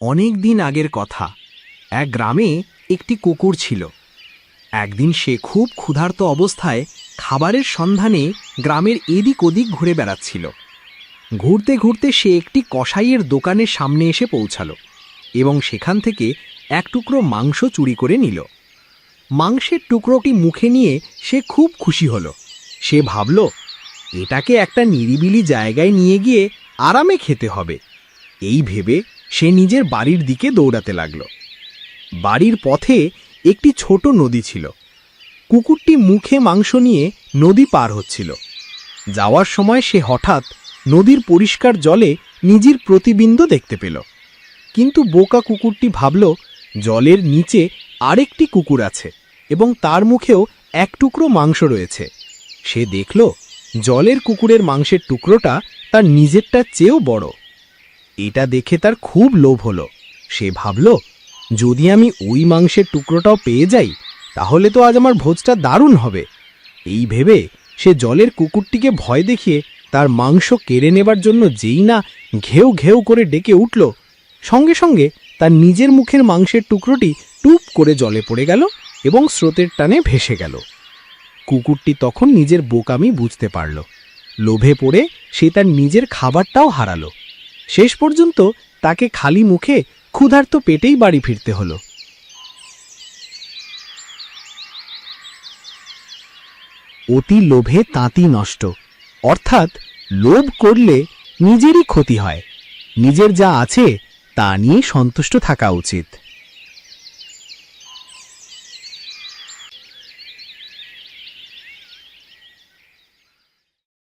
অনেক দিন আগের কথা। এক গ্রামে একটি কুকুর ছিল। একদিন সে খুব ক্ষুধার্ত অবস্থায় খাবারের সন্ধানে গ্রামের এদিক ওদিক ঘুরে বেড়াচ্ছিল। ঘুরতে ঘুরতে সে একটি কসাইয়ের দোকানের সামনে এসে পৌঁছালো এবং সেখান থেকে এক টুকরো মাংস চুরি করে নিল। মাংসের টুকরোটি মুখে নিয়ে সে খুব খুশি হলো। সে ভাবল, এটাকে একটা নিরিবিলি জায়গায় নিয়ে গিয়ে আরামে খেতে হবে। এই ভেবে সে নিজের বাড়ির দিকে দৌড়াতে লাগল। বাড়ির পথে একটি ছোট নদী ছিল। কুকুরটি মুখে মাংস নিয়ে নদী পার হচ্ছিল। যাওয়ার সময় সে হঠাৎ নদীর পরিষ্কার জলে নিজের প্রতিবিম্ব দেখতে পেল। কিন্তু বোকা কুকুরটি ভাবল, জলের নিচে আরেকটি কুকুর আছে এবং তার মুখেও এক টুকরো মাংস রয়েছে। সে দেখল, জলের কুকুরের মাংসের টুকরোটা তার নিজেরটা চেয়েও বড়। এটা দেখে তার খুব লোভ হলো। সে ভাবল, যদি আমি ওই মাংসের টুকরোটাও পেয়ে যাই, তাহলে তো আজ আমার ভোজটা দারুণ হবে। এই ভেবে সে জলের কুকুরটিকে ভয় দেখিয়ে তার মাংস কেড়ে নেবার জন্য যেই না ঘেউ ঘেউ করে ডেকে উঠল, সঙ্গে সঙ্গে তার নিজের মুখের মাংসের টুকরোটি টুপ করে জলে পড়ে গেল এবং স্রোতের টানে ভেসে গেল। কুকুরটি তখন নিজের বোকামি বুঝতে পারল। লোভে পড়ে সে তার নিজের খাবারটাও হারালো। শেষ পর্যন্ত তাকে খালি মুখে ক্ষুধার্ত পেটেই বাড়ি ফিরতে হলো। অতি লোভে তাঁতি নষ্ট। অর্থাৎ লোভ করলে নিজেরই ক্ষতি হয়। নিজের যা আছে তা নিয়ে সন্তুষ্ট থাকা উচিত।